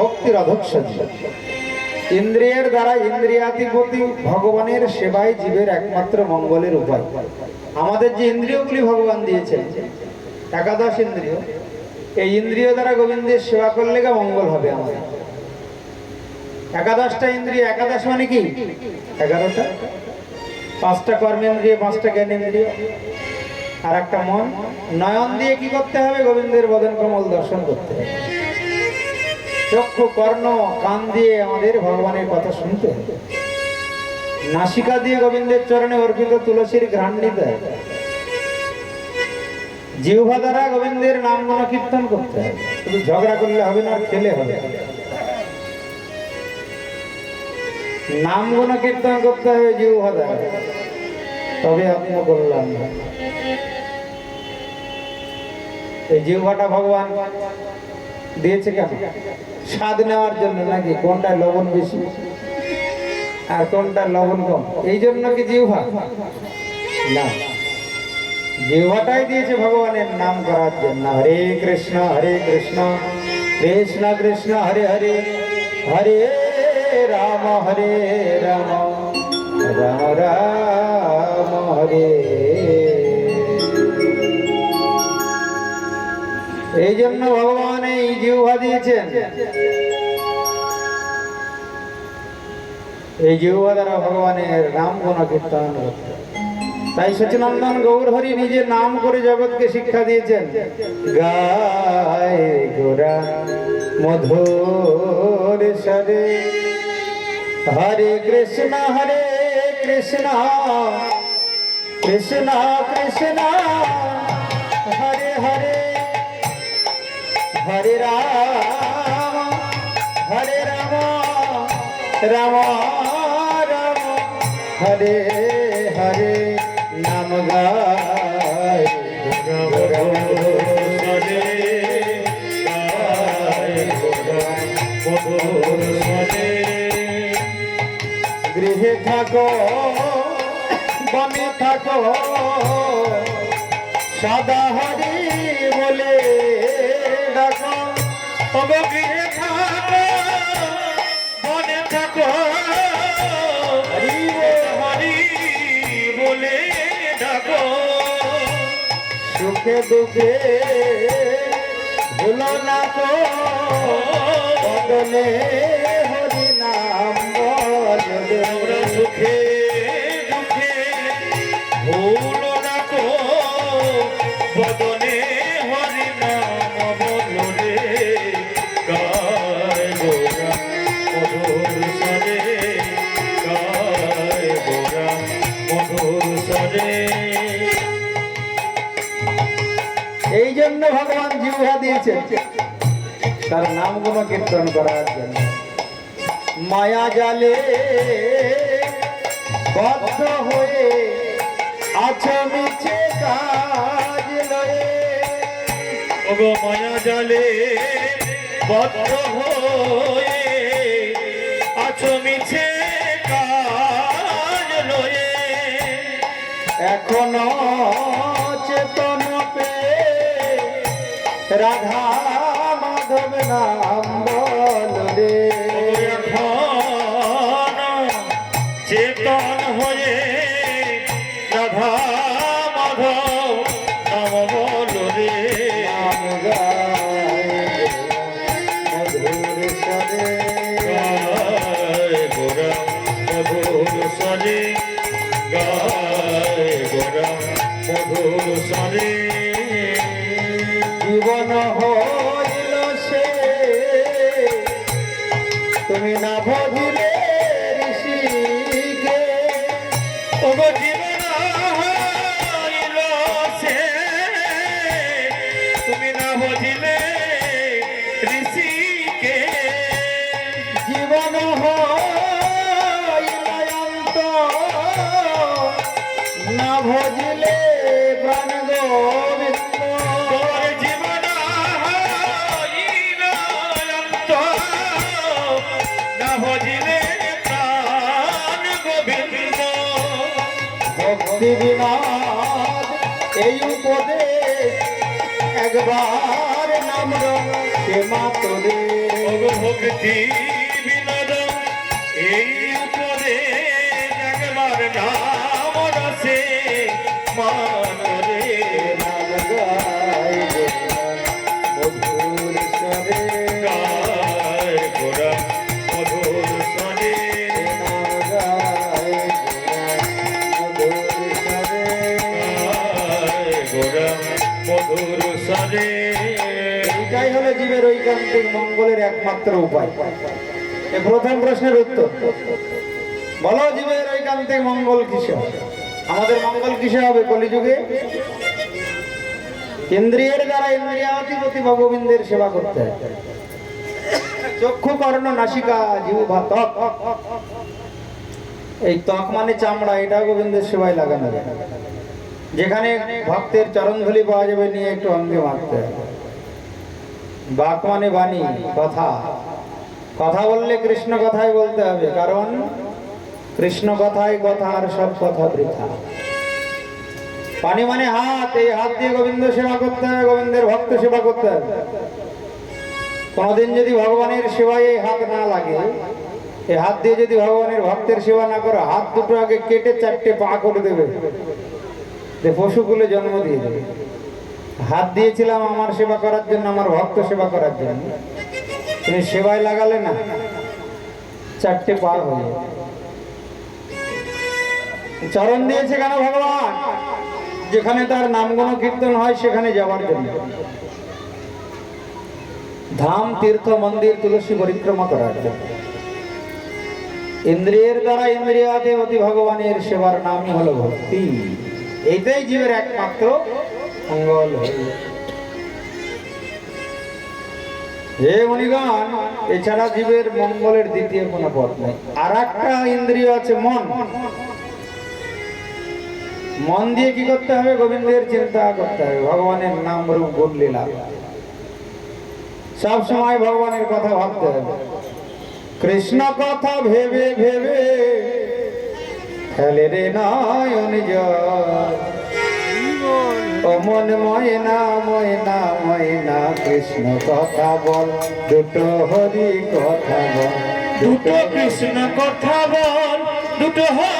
ভক্তির অধক্ষজি ইন্দ্রিয়ের দ্বারা ইন্দ্রিয়াধিপতি ভগবানের সেবাই জীবের একমাত্র মঙ্গলের উপায়। আমাদের যে ইন্দ্রিয়গুলি ভগবান দিয়েছেন, একাদশ ইন্দ্রিয়, এই ইন্দ্রিয় দ্বারা গোবিন্দের সেবা করলে গা মঙ্গল হবে আমাদের। একাদশটা ইন্দ্রিয়, একাদশ মানে কি? এগারোটা। পাঁচটা কর্মেন্দ্রিয়, পাঁচটা জ্ঞানেন্দ্রিয়। আর একটা মন। নয়ন দিয়ে কি করতে হবে? গোবিন্দের বদন কমল দর্শন করতে হবে। চক্ষু কর্ণ কান দিয়ে আমাদের ভগবানের কথা শুনতে নাসিকা দিয়ে গোবিন্দের চরণে অর্পিত তুলসীর ঘ্রাণ নিতে হবে জিহ্বা দ্বারা গোবিন্দের নাম গুণ কীর্তন করতে হবে শুধু ঝগড়া করলে হবে না খেলে হবে। নাম গুণ কীর্তন করতে হবে জিহ্বা দ্বারা। তবে বললাম এই জিহ্বাটা ভগবান দিয়েছে কেন? স্বাদ নেওয়ার জন্য নাকি? কোনটা লবণ বেশি? আর কোনটা লবণ কম? এই জন্য কি জিহ্বা? না। জিহ্বাটাই দিয়েছে ভগবানের নাম করার জন্য। হরে কৃষ্ণ হরে কৃষ্ণ কৃষ্ণ কৃষ্ণ, হরে হরে হরে রাম হরে রাম রাম রাম, হরে এই জন্য ভগবান এই জিহ্বা দিয়েছেন। এই জিহ্বা দ্বারা ভগবানের নাম গুণ কীর্তন করতে তাই সচিনন্দন গৌর হরি নিজের নাম করে জগৎকে শিক্ষা দিয়েছেন। গায় গোরা মধুর সরে হরে কৃষ্ণ হরে কৃষ্ণ কৃষ্ণ কৃষ্ণ। হরে রাম হরে রাম রাম রাম, হরে হরে নাম গায়। গৃহে থাকো, বনে থাকো, সদা হরি বলে ডাকো তবে গৃহে থাকো মনে থাকো। হরি হরি বলে ডাকো। সুখে দুঃখে ভুলো না তো বদলে এই জন্য ভগবান জিহ্বা দিয়েছে তার নামগুলো কীর্তন করার জন্য। মায়া জালে বদ্ধ হয়ে আছো মিছে কাজ মায়া জালে বদ্ধ হয়ে এখনও চেতন পে রাধা মাধব নাম বল চেতন হয়ে রাধা সরে জীবন হইল সে। তুমি না ভজিলে ঋষিকে। ওগো জীবন হইল সে। তুমি না বুঝিলে ঋষিকে। জীবন হইল অন্ত না ভজিলে এই উপদেশ একবার নাম সে মাতরে যোগ ভক্তি বিনোদ এই উপরে একবার নাম রসে মানরে মধুর গায় গোরা মধুর নাম গাই মধুর গোরা এটাই হলো জীবের ঐকান্তিক মঙ্গলের একমাত্র উপায়। প্রথম প্রশ্নের উত্তর। বলো জীবের ঐকান্তিক মঙ্গল কিসে হবে? আমাদের মঙ্গল কিসে হবে কলিযুগে? ইন্দ্রিয়ের দ্বারা ইন্দ্রিয়াধিপতি ভগবিন্দের সেবা করতে চক্ষু কর্ণ নাসিকা জিহ্বা ত্বক। এই ত্বক মানে চামড়া, এটা গোবিন্দের সেবায় লাগানো যেখানে ভক্তের চরণধুলি পাওয়া যাবে, নিয়ে একটু অঙ্গে মারতে বাক মানে বাণী, কথা। কথা বললে কৃষ্ণ কথাই বলতে হবে, কারণ কৃষ্ণ কথাই কথা আর সব কথা বৃথা। পানি মানে হাত, এই হাত দিয়ে গোবিন্দ সেবা করতে হবে গোবিন্দের ভক্ত সেবা করতে হবে কোনোদিন যদি ভগবানের সেবায় এই হাত না লাগে, এই হাত দিয়ে যদি ভগবানের ভক্তের সেবা না করো, হাত দুটো আগে কেটে চারটে পা করে দেবে। যে পশুকুলে জন্ম দিয়ে দেবে। হাত দিয়েছিলাম আমার সেবা করার জন্য, আমার ভক্ত সেবা করার জন্য। তুমি সেবায় লাগালে না, চারটে পা হয়ে। চরণ দিয়েছে কেন ভগবান? যেখানে তার নামগুণ কীর্তন হয়, সেখানে যাওয়ার জন্য। ধাম, তীর্থ, মন্দির, তুলসী পরিক্রমা করার জন্য। ইন্দ্রিয়ের দ্বারা ইন্দ্রিয়াদেবতী ভগবানের সেবার নামই হলো ভক্তি। এইটাই জীবের একমাত্র মঙ্গল হে মণিগণ এছাড়া জীবের মঙ্গলের দ্বিতীয় কোনো পথ নেই। আর একটা ইন্দ্রিয় আছে মন। মন দিয়ে কি করতে হবে? গোবিন্দের চিন্তা করতে হবে। ভগবানের নাম রূপ গুণ লীলা সব সময় ভগবানের কথা ভাবতে হবে। কৃষ্ণ কথা ভেবে ভেবে খেলে রে নয়ন ও মন ময়না ময়না ময়না, কৃষ্ণ কথা বল। দুটো হরি কথা বল। দুটো কৃষ্ণ কথা বল। দুটো হরি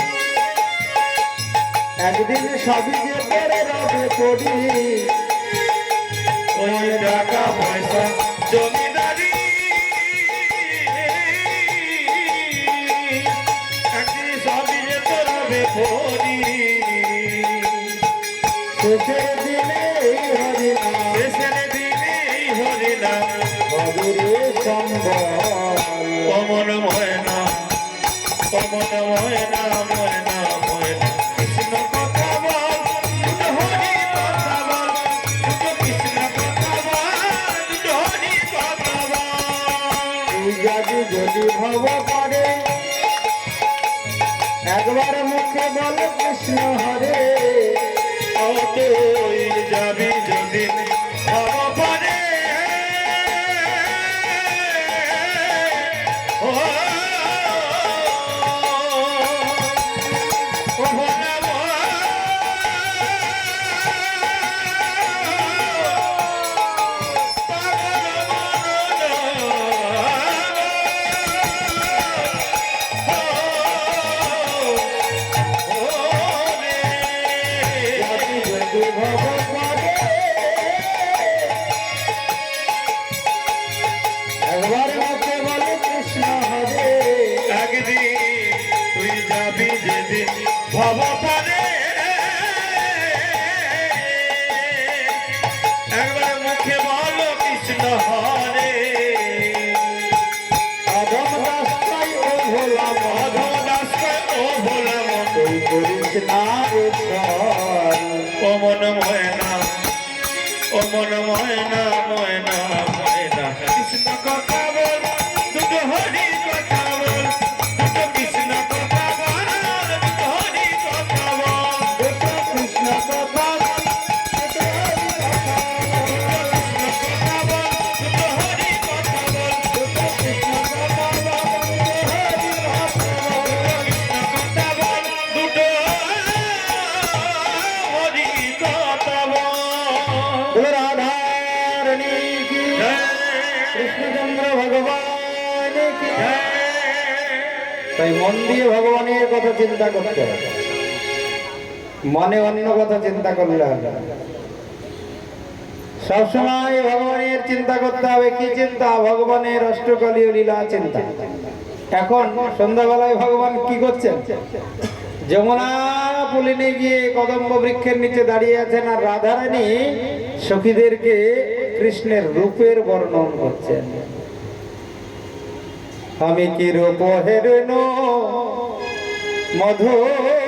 একদিন সবই যে পেরে রবে পড়ি। ওই টাকা পয়সা জমিদারি। একদিন সবই যে তোরা বেপরি শেষের দিনে হরিনাম শেষের দিনে হরিনাম হরিরে সম্বল। অমন ময়না অমন ময়না ময়না ময়না। কৃষ্ণ কথা বল দুটো হরি যদি যদি ভব করে একবার মুখে বল কৃষ্ণ হরে ও তুই যাবি যদি যদি ভব করে একবার মুখে বল কৃষ্ণ হরে। কৃষ্ণ অধম রাস্তায় ও ভোলা মধ অধম দাস ও ভোলা মন ও মন ময়না ও মন ময়না ময়না ময়না। কৃষ্ণ কথা বল। কৃষ্ণচন্দ্র ভগবান তাই মন দিয়ে ভগবানের কথা চিন্তা করতে হবে। মনে অন্য কথা চিন্তা করলে হবে। সবসময় ভগবানের চিন্তা করতে হবে, কি চিন্তা? ভগবানের অষ্টকালীয় লীলা চিন্তা। এখন সন্ধ্যাবেলায় ভগবান কি করছেন? যমুনা পুলিনে গিয়ে কদম্ব বৃক্ষের নিচে দাঁড়িয়ে আছেন আর রাধারানী সখীদেরকে কৃষ্ণের রূপের বর্ণন করছেন আমি কি রূপ হেরেন মধুর